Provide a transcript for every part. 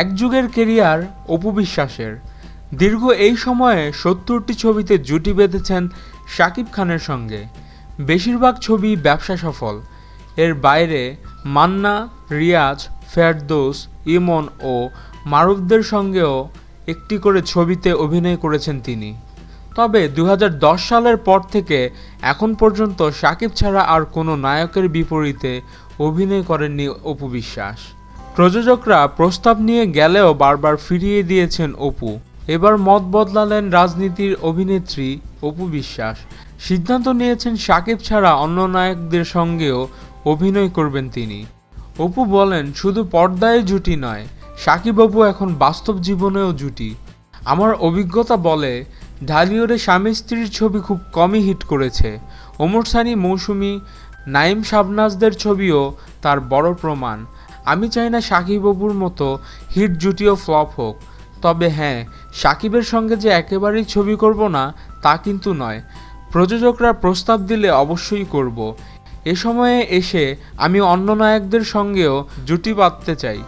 এক যুগের কেরিয়ার অপু বিশ্বাসের। দীর্ঘ এই সময়ে সত্তরটি ছবিতে জুটি বেঁধেছেন শাকিব খানের সঙ্গে। বেশিরভাগ ছবি ব্যবসা সফল। এর বাইরে মান্না, রিয়াজ, ফেরদৌস, ইমন ও মারুফদের সঙ্গেও একটি করে ছবিতে অভিনয় করেছেন তিনি। তবে দু হাজার দশ সালের পর থেকে এখন পর্যন্ত শাকিব ছাড়া আর কোনো নায়কের বিপরীতে অভিনয় করেননি অপু বিশ্বাস। প্রযোজকরা প্রস্তাব নিয়ে গেলেও বারবার ফিরিয়ে দিয়েছেন অপু। এবার মত বদলালেন রাজনীতির অভিনেত্রী অপু বিশ্বাস। সিদ্ধান্ত নিয়েছেন শাকিব ছাড়া অন্য নায়কদের সঙ্গেও অভিনয় করবেন তিনি। অপু বলেন, শুধু পর্দায় জুটি নয়, সাকিব অপু এখন বাস্তব জীবনেও জুটি। আমার অভিজ্ঞতা বলে, ঢালিউডে স্বামী স্ত্রীর ছবি খুব কমই হিট করেছে। ওমর সানি মৌসুমি, নাইম শাবনাজদের ছবিও তার বড় প্রমাণ। আমি চাই না সাকিব অপুর মতো হিট জুটিও ফ্লপ হোক। তবে হ্যাঁ সাকিবের সঙ্গে যে একেবারেই ছবি করব না, তা কিন্তু নয়। প্রযোজকরা প্রস্তাব দিলে অবশ্যই করব। এ সময়ে এসে আমি অন্য নায়কদের সঙ্গেও জুটি বাঁধতে চাই।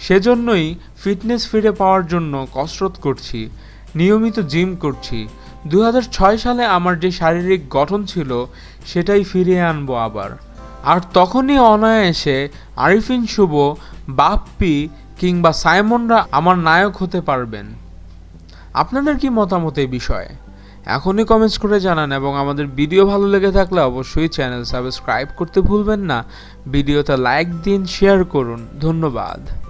সেজন্যই ফিটনেস ফিরে পাওয়ার জন্য কসরত করছি, নিয়মিত জিম করছি। দু হাজার ছয় সালে আমার যে শারীরিক গঠন ছিল, সেটাই ফিরিয়ে আনব আবার। আর তখনই অনায়াসে আরিফিন শুভ, বাপ্পি কিংবা সাইমনরা আমার নায়ক হতে পারবেন। আপনাদের কি মতামত এই বিষয়ে? এখনই কমেন্টস করে জানান এবং আমাদের ভিডিও ভালো লেগে থাকলে অবশ্যই চ্যানেল সাবস্ক্রাইব করতে ভুলবেন না। ভিডিওতে লাইক দিন শেয়ার করুন। ধন্যবাদ।